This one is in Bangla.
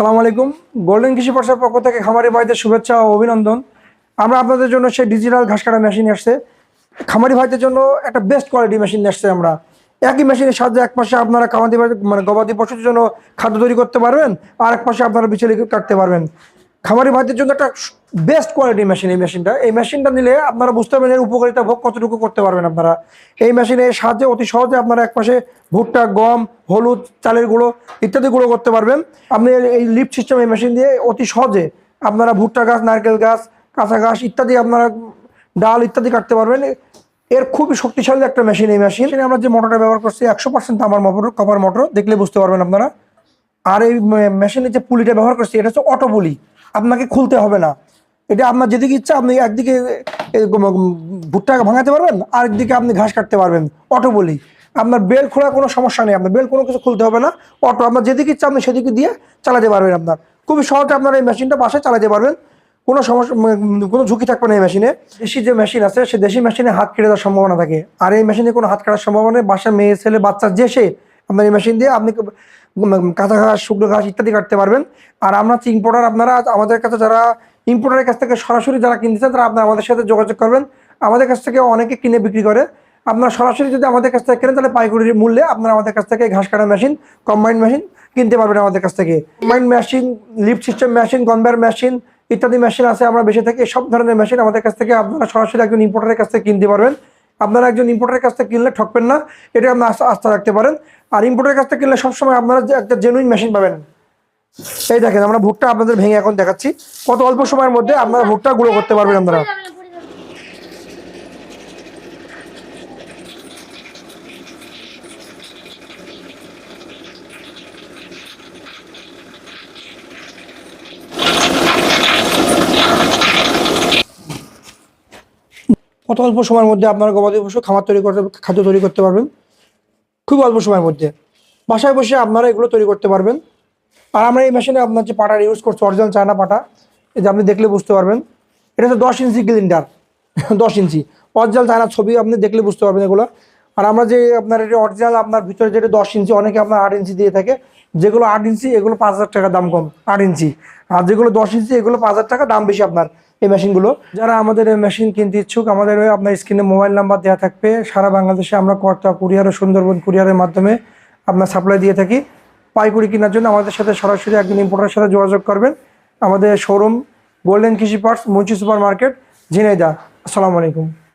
আসসালামু আলাইকুম। গোল্ডেন কৃষি পার্সের পক্ষ থেকে খামারি ভাইদের শুভেচ্ছা ও অভিনন্দন। আমরা আপনাদের জন্য সেই ডিজিটাল ঘাস কাটা মেশিন আসছে। খামারি ভাইদের জন্য একটা বেস্ট কোয়ালিটি মেশিন আসছে আমরা। একই মেশিনের সাহায্যে এক পাশে আপনারা খামারি মানে গবাদি পশুর জন্য খাদ্য তৈরি করতে পারবেন, আর এক পাশে আপনারা বিচলি কাটতে পারবেন। খামারি ভাইদের জন্য একটা বেস্ট কোয়ালিটি মেশিন এই মেশিনটা এই মেশিনটা নিলে আপনারা বুঝতে পারবেন এর উপকারিতা ভোগ কতটুকু করতে পারবেন আপনারা। এই মেশিনের সাহায্যে অতি সহজে আপনারা এক পাশে ভুট্টা, গম, হলুদ, চালের গুঁড়ো ইত্যাদি গুঁড়ো করতে পারবেন। আপনি এই লিফট সিস্টেম এই মেশিন দিয়ে অতি সহজে আপনারা ভুট্টা গাছ, নারকেল গাছ, কাঁচা গাছ ইত্যাদি আপনারা ডাল ইত্যাদি কাটতে পারবেন। এর খুবই শক্তিশালী একটা মেশিন এই মেশিন আমরা যে মোটরটা ব্যবহার করছি, একশো পার্সেন্ট আমার মোটর কপার মোটর দেখলে বুঝতে পারবেন আপনারা। আর এই মেশিনের যে পুলিটা ব্যবহার করছি, এটা হচ্ছে অটো পুলি আপনাকে খুলতে হবে না। এটা আপনার যেদিকে ইচ্ছা, আপনি একদিকে ভুট্টা ভাঙাতে পারবেন আর একদিকে আপনি ঘাস কাটতে পারবেন। অটো বলি। আপনার বেল খোলা কোনো সমস্যা নেই, আপনার বেল কোনো কিছু খুলতে হবে না। অটো, আপনার যেদিকে ইচ্ছা, আপনি সেদিকে দিয়ে চালাতে পারবেন আপনার। খুবই সহজে আপনার এই মেশিনটা বাসায় চালাতে পারবেন। কোনো সমস্যা কোনো ঝুঁকি থাকবে না এই মেশিনে। দেশি যে মেশিন আছে, সে দেশি মেশিনে হাত কেটে দেওয়ার সম্ভাবনা থাকে। আর এই মেশিনে কোনো হাত কাটার সম্ভাবনা নেই। বাসা মেয়ে, ছেলে, বাচ্চা, যে সে আপনার এই মেশিন দিয়ে আপনি কাঁচা ঘাস, শুকনো ঘাস ইত্যাদি কাটতে পারবেন। আর আমরা হচ্ছে ইম্পোর্টার আপনারা আমাদের কাছে যারা ইম্পোর্টারের কাছ থেকে সরাসরি যারা কিনতেছেন তারা আপনারা আমাদের সাথে যোগাযোগ করবেন। আমাদের কাছ থেকে অনেকে কিনে বিক্রি করে। আপনারা সরাসরি যদি আমাদের কাছ থেকে কেনেন, তাহলে পাইকারি মূল্যে আপনারা আমাদের কাছ থেকে ঘাস কাটা মেশিন কম্বাইন্ড মেশিন কিনতে পারবেন আমাদের কাছ থেকে। Combined machine lift system machine conveyor machine ইত্যাদি মেশিন আছে, আমরা বেশি থেকে। সব ধরনের মেশিন আমাদের কাছ থেকে আপনারা সরাসরি একজন ইম্পোর্টারের কাছ থেকে কিনতে পারবেন। আপনারা একজন ইম্পোর্টারের কাছ থেকে কিনলে ঠকবেন না, এটা আপনার আস্থা রাখতে পারেন। আর ইম্পোর্টারের কাছ থেকে কিনলে সবসময় আপনারা একটা জেনুইন মেশিন পাবেন। এই দেখেন, আমরা ভুট্টা আপনাদের ভেঙে এখন দেখাচ্ছি। কত অল্প সময়ের মধ্যে আপনারা ভুট্টা গুঁড়ো করতে পারবেন আপনারা। কত অল্প সময়ের মধ্যে আপনারা গবাদি পশু খামার তৈরি করতে খাদ্য তৈরি করতে পারবেন? খুব অল্প সময়ের মধ্যে। বাসায় বসে আপনারা এগুলো তৈরি করতে পারবেন। আর আমরা এই মেশিনে আপনার যে পাটার ইউজ করছি অরিজিনাল চায়না পাটা, এই যে আপনি দেখলে বুঝতে পারবেন। এটা হচ্ছে দশ ইঞ্চি সিলিন্ডার দশ ইঞ্চি। অরিজিনাল চায়না ছবি আপনি দেখলে বুঝতে পারবেন এগুলো। আর আমরা যে আপনার এটা অরিজিনাল আপনার ভিতরে যেটা দশ ইঞ্চি, অনেকে আপনার আট ইঞ্চি দিয়ে থাকে। যেগুলো আট ইঞ্চি, এগুলো পাঁচ হাজার টাকা দাম কম। আট ইঞ্চি। আর যেগুলো দশ ইঞ্চি, এগুলো পাঁচ হাজার টাকা দাম বেশি আপনার। এই মেশিনগুলো? যারা আমাদের এই মেশিন কিনতে ইচ্ছুক, আমাদের আপনার স্ক্রিনে মোবাইল নাম্বার দেওয়া থাকবে। সারা বাংলাদেশে আমরা কর্তা, কুরিয়ার ও সুন্দরবন কুরিয়ারের মাধ্যমে আপনার সাপ্লাই দিয়ে থাকি। পাইকুড়ি কেনার জন্য আমাদের সাথে সরাসরি একজন ইম্পোর্টারের সাথে যোগাযোগ করবেন। আমাদের শোরুম গোল্ডেন কৃষি parts Munshi super market Jhenaidah আসসালামু আলাইকুম।